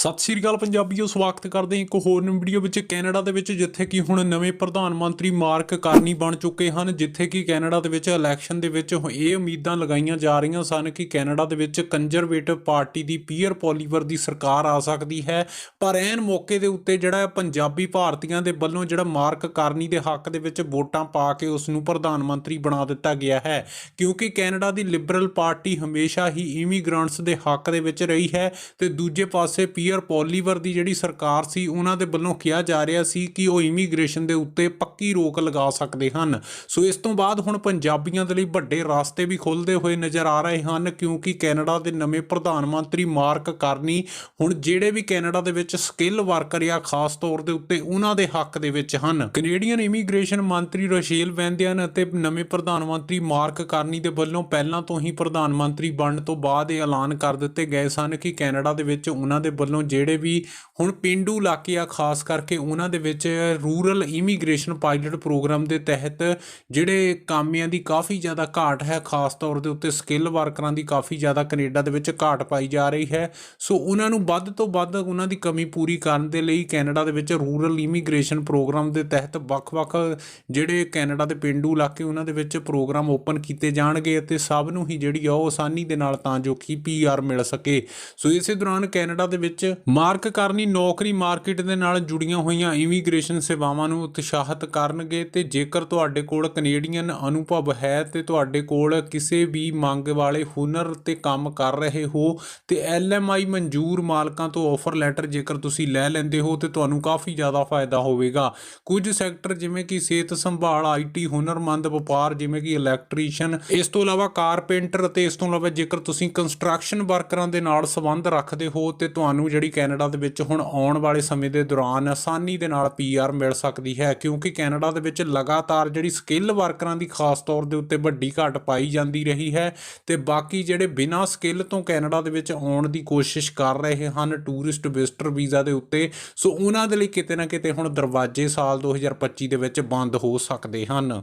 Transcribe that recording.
ਸਤਿ ਸ਼੍ਰੀ ਅਕਾਲ ਪੰਜਾਬੀਓ, ਸਵਾਗਤ ਕਰਦੇ ਹਾਂ ਇੱਕ ਹੋਰ ਨਵੀਂ ਵੀਡੀਓ ਵਿੱਚ ਕੈਨੇਡਾ ਦੇ ਵਿੱਚ, ਜਿੱਥੇ ਕਿ ਹੁਣ ਨਵੇਂ ਪ੍ਰਧਾਨ ਮੰਤਰੀ ਮਾਰਕ ਕਾਰਨੀ ਬਣ ਚੁੱਕੇ ਹਨ, ਜਿੱਥੇ ਕਿ ਕੈਨੇਡਾ ਦੇ ਵਿੱਚ ਇਲੈਕਸ਼ਨ ਦੇ ਵਿੱਚ ਇਹ ਉਮੀਦਾਂ ਲਗਾਈਆਂ ਜਾ ਰਹੀਆਂ ਸਨ ਕਿ ਕੈਨੇਡਾ ਦੇ ਵਿੱਚ ਕੰਜ਼ਰਵੇਟਿਵ ਪਾਰਟੀ ਦੀ ਪੀਅਰ ਪੋਲੀਵਰ ਦੀ ਸਰਕਾਰ ਆ ਸਕਦੀ ਹੈ। ਪਰ ਐਨ ਮੌਕੇ ਦੇ ਉੱਤੇ ਜਿਹੜਾ ਪੰਜਾਬੀ ਭਾਰਤੀਆਂ ਦੇ ਵੱਲੋਂ ਜਿਹੜਾ ਮਾਰਕ ਕਾਰਨੀ ਦੇ ਹੱਕ ਦੇ ਵਿੱਚ ਵੋਟਾਂ ਪਾ ਕੇ ਉਸ ਨੂੰ ਪ੍ਰਧਾਨ ਮੰਤਰੀ ਬਣਾ ਦਿੱਤਾ ਗਿਆ ਹੈ, ਕਿਉਂਕਿ ਕੈਨੇਡਾ ਦੀ ਲਿਬਰਲ ਪਾਰਟੀ ਹਮੇਸ਼ਾ ਹੀ ਇਮੀਗ੍ਰੈਂਟਸ ਦੇ ਹੱਕ ਦੇ ਵਿੱਚ ਰਹੀ ਹੈ ਤੇ ਦੂਜੇ ਪਾਸੇ ਪੀ ਪੀਅਰ ਪੋਲੀਵਰ ਦੀ ਜਿਹੜੀ ਸਰਕਾਰ ਸੀ, ਉਹਨਾਂ ਦੇ ਵੱਲੋਂ ਕਿਹਾ ਜਾ ਰਿਹਾ ਸੀ ਕਿ ਉਹ ਇਮੀਗ੍ਰੇਸ਼ਨ ਦੇ ਉੱਤੇ ਪੱਕੀ ਰੋਕ ਲਗਾ ਸਕਦੇ ਹਨ। ਸੋ ਇਸ ਤੋਂ ਬਾਅਦ ਹੁਣ ਪੰਜਾਬੀਆਂ ਦੇ ਲਈ ਵੱਡੇ ਰਾਸਤੇ ਵੀ ਖੁੱਲਦੇ ਹੋਏ ਨਜ਼ਰ ਆ ਰਹੇ ਹਨ, ਕਿਉਂਕਿ ਕੈਨੇਡਾ ਦੇ ਨਵੇਂ ਪ੍ਰਧਾਨ ਮੰਤਰੀ ਮਾਰਕ ਕਾਰਨੀ ਹੁਣ ਜਿਹੜੇ ਵੀ ਕੈਨੇਡਾ ਦੇ ਵਿੱਚ ਸਕਿੱਲ ਵਰਕਰ ਜਾਂ ਖਾਸ ਤੌਰ ਦੇ ਉੱਤੇ ਉਹਨਾਂ ਦੇ ਹੱਕ ਦੇ ਵਿੱਚ ਹਨ। ਕੈਨੇਡੀਅਨ ਇਮੀਗ੍ਰੇਸ਼ਨ ਮੰਤਰੀ ਰਸ਼ੇਲ ਵੈਂਦਿਆਨ ਅਤੇ ਨਵੇਂ ਪ੍ਰਧਾਨ ਮੰਤਰੀ ਮਾਰਕ ਕਾਰਨੀ ਦੇ ਵੱਲੋਂ ਪਹਿਲਾਂ ਤੋਂ ਹੀ ਪ੍ਰਧਾਨ ਮੰਤਰੀ ਬਣਨ ਤੋਂ ਬਾਅਦ ਇਹ ਐਲਾਨ ਕਰ ਦਿੱਤੇ ਗਏ ਸਨ ਕਿ ਕੈਨੇਡਾ ਦੇ ਵਿੱਚ ਉਹਨਾਂ ਦੇ ਵੱਲੋਂ ਜਿਹੜੇ ਵੀ ਹੁਣ ਪਿੰਡੂ ਇਲਾਕੇ ਆ, ਖਾਸ ਕਰਕੇ ਉਹਨਾਂ ਦੇ ਵਿੱਚ ਰੂਰਲ ਇਮੀਗ੍ਰੇਸ਼ਨ ਪਾਇਲਟ ਪ੍ਰੋਗਰਾਮ ਦੇ ਤਹਿਤ ਜਿਹੜੇ ਕਾਮਿਆਂ ਦੀ ਕਾਫੀ ਜ਼ਿਆਦਾ ਘਾਟ ਹੈ, ਖਾਸ ਤੌਰ ਦੇ ਉੱਤੇ ਸਕਿੱਲ ਵਰਕਰਾਂ ਦੀ ਕਾਫੀ ਜ਼ਿਆਦਾ ਕੈਨੇਡਾ ਦੇ ਵਿੱਚ ਘਾਟ ਪਾਈ ਜਾ ਰਹੀ ਹੈ। ਸੋ ਉਹਨਾਂ ਨੂੰ ਵੱਧ ਤੋਂ ਵੱਧ ਉਹਨਾਂ ਦੀ ਕਮੀ ਪੂਰੀ ਕਰਨ ਦੇ ਲਈ ਕੈਨੇਡਾ ਦੇ ਵਿੱਚ ਰੂਰਲ ਇਮੀਗ੍ਰੇਸ਼ਨ ਪ੍ਰੋਗਰਾਮ ਦੇ ਤਹਿਤ ਵੱਖ-ਵੱਖ ਜਿਹੜੇ ਕੈਨੇਡਾ ਦੇ ਪਿੰਡੂ ਇਲਾਕੇ ਉਹਨਾਂ ਦੇ ਵਿੱਚ ਪ੍ਰੋਗਰਾਮ ਓਪਨ ਕੀਤੇ ਜਾਣਗੇ ਅਤੇ ਸਭ ਨੂੰ ਹੀ ਜਿਹੜੀ ਆ ਉਹ ਆਸਾਨੀ ਦੇ ਨਾਲ ਤਾਂ ਜੋ ਕਿ ਪੀਆਰ ਮਿਲ ਸਕੇ। ਸੋ ਇਸੇ ਦੌਰਾਨ ਕੈਨੇਡਾ ਦੇ ਵਿੱਚ ਵਿੱਚ ਮਾਰਕ ਕਰਨੀ, ਨੌਕਰੀ ਮਾਰਕੀਟ ਦੇ ਨਾਲ ਜੁੜੀਆਂ ਹੋਈਆਂ ਇਮੀਗ੍ਰੇਸ਼ਨ ਸੇਵਾਵਾਂ ਨੂੰ ਉਤਸ਼ਾਹਿਤ ਕਰਨਗੇ ਤੇ ਜੇਕਰ ਤੁਹਾਡੇ ਕੋਲ ਕੈਨੇਡੀਅਨ ਅਨੁਭਵ ਹੈ ਤੇ ਤੁਹਾਡੇ ਕੋਲ ਕਿਸੇ ਵੀ ਮੰਗ ਵਾਲੇ ਹੁਨਰ ਤੇ ਕੰਮ ਕਰ ਰਹੇ ਹੋ ਤੇ ਐਲਐਮਆਈ ਮਨਜ਼ੂਰ ਮਾਲਕਾਂ ਤੋਂ ਆਫਰ ਲੈਟਰ ਜੇਕਰ ਤੁਸੀਂ ਲੈ ਲੈਂਦੇ ਹੋ ਤੇ ਤੁਹਾਨੂੰ ਕਾਫੀ ਜ਼ਿਆਦਾ ਫਾਇਦਾ ਹੋਵੇਗਾ। ਕੁਝ ਸੈਕਟਰ ਜਿਵੇਂ ਕਿ ਸਿਹਤ ਸੰਭਾਲ ਆਈਟੀ ਹੁਨਰਮੰਦ, ਵਪਾਰ ਜਿਵੇਂ ਕਿ ਇਲੈਕਟ੍ਰੀਸ਼ੀਅਨ ਇਸ ਤੋਂ ਇਲਾਵਾ ਕਾਰਪੈਂਟਰ ਅਤੇ ਇਸ ਤੋਂ ਇਲਾਵਾ ਜੇਕਰ ਤੁਸੀਂ ਕੰਸਟਰਕਸ਼ਨ ਵਰਕਰਾਂ ਦੇ ਨਾਲ ਸੰਬੰਧ ਰੱਖਦੇ ਹੋ ਤੇ ਤੁਹਾਨੂੰ ਜਿਹੜੀ ਕੈਨੇਡਾ ਦੇ ਵਿੱਚ ਹੁਣ ਆਉਣ ਵਾਲੇ ਸਮੇਂ ਦੇ ਦੌਰਾਨ ਆਸਾਨੀ ਦੇ ਨਾਲ ਪੀਆਰ ਮਿਲ ਸਕਦੀ ਹੈ, ਕਿਉਂਕਿ ਕੈਨੇਡਾ ਦੇ ਵਿੱਚ ਲਗਾਤਾਰ ਜਿਹੜੀ ਸਕਿੱਲ ਵਰਕਰਾਂ ਦੀ ਖਾਸ ਤੌਰ ਦੇ ਉੱਤੇ ਵੱਡੀ ਘਾਟ ਪਾਈ ਜਾਂਦੀ ਰਹੀ ਹੈ ਤੇ ਬਾਕੀ ਜਿਹੜੇ ਬਿਨਾਂ ਸਕਿੱਲ ਤੋਂ ਕੈਨੇਡਾ ਦੇ ਵਿੱਚ ਆਉਣ ਦੀ ਕੋਸ਼ਿਸ਼ ਕਰ ਰਹੇ ਹਨ ਟੂਰਿਸਟ ਵਿਜ਼ਟਰ ਵੀਜ਼ਾ ਦੇ ਉੱਤੇ, ਸੋ ਉਹਨਾਂ ਦੇ ਲਈ ਕਿਤੇ ਨਾ ਕਿਤੇ ਹੁਣ ਦਰਵਾਜ਼ੇ ਸਾਲ 2025 ਦੇ ਵਿੱਚ ਬੰਦ ਹੋ ਸਕਦੇ ਹਨ।